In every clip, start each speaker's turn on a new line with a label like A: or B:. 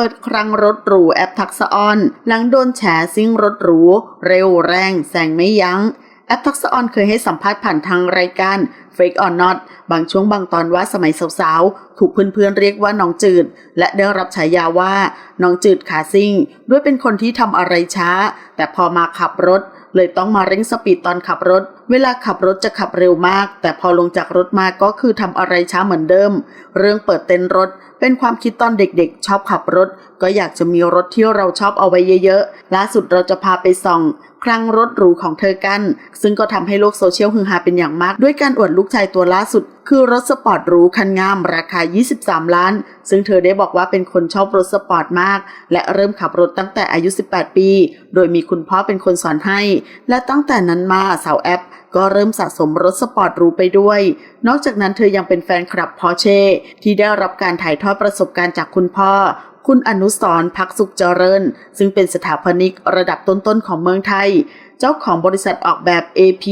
A: เปิดครั้งรถหรูแอปทักษออน หลังโดนแฉซิ่งรถหรู เร็วแรงแซงไม่ยัง้ง แอปทักษออนเคยให้สัมภาษณ์ผ่านทางรายการ Fake or Not บางช่วงบางตอนว่าสมัยสาวๆ ถูกเพื่อนๆเรียกว่าน้องจืด และได้รับฉายาว่าน้องจืดขาซิ่ง ด้วยเป็นคนที่ทำอะไรช้า แต่พอมาขับรถ เลยต้องมาเร่งสปีดตอนขับรถ เวลาขับรถจะขับเร็วมาก แต่พอลงจากรถมาก็คือทำอะไรช้าเหมือนเดิม เรื่องเปิดเต็นท์รถ เป็นความคิดตอนเด็กๆ ชอบขับรถ ก็อยากจะมีรถที่เราชอบเอาไว้เยอะๆ ล่าสุดเราจะพาไปส่อง ครั้งรถหรูของเธอกัน ซึ่งก็ทำให้โลกโซเชียลฮือฮาเป็นอย่างมาก ด้วยการอวดลูกชายตัวล่าสุด คือรถสปอร์ตหรูคันงาม ราคา 23 ล้าน ซึ่งเธอได้บอกว่าเป็นคนชอบรถสปอร์ตมาก และเริ่มขับรถตั้งแต่อายุ 18 ปี โดยมีคุณพ่อเป็นคนสอนให้ และตั้งแต่นั้นมาสาวแอปก็เริ่มสะสมรถสปอร์ตหรูไปด้วย นอกจากนั้นเธอยังเป็นแฟนคลับพอเช่ที่ได้รับการถ่ายทอดประสบการณ์จากคุณพ่อ คุณอนุสรพักสุขเจริญ ซึ่งเป็นสถาปนิกระดับต้นๆของเมืองไทย เจ้าของบริษัทออกแบบ AP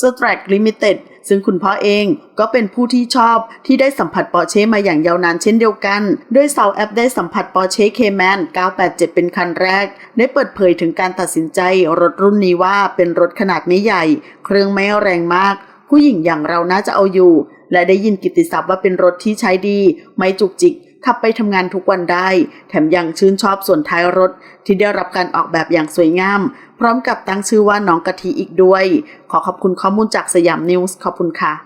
A: s t r a c Limited ซึ่งคุณพ่อเองก็เป็นผู้ที่ชอบที่ได้สัมผัสปอร์เช่มาอย่างยาวนานเช่นเดียวกันโดยสาวแอปได้สัมผัสปอร์เช่เคแมน987 เป็นคันแรก ได้เปิดเผยถึงการตัดสินใจรถรุ่นนี้ว่าเป็นรถขนาดไม่ใหญ่ เครื่องไม่แรงมาก ผู้หญิงอย่างเราน่าจะเอาอยู่ และได้ยินกิตติศัพท์ว่าเป็นรถที่ใช้ดี ไม่จุกจิก ขับไปทำงานทุกวันได้ แถมยังชื่นชอบส่วนท้ายรถ ที่ได้รับการออกแบบอย่างสวยงาม พร้อมกับตั้งชื่อว่าน้องกะทิอีกด้วย ขอขอบคุณข้อมูลจากสยามนิวส์ขอบคุณค่ะ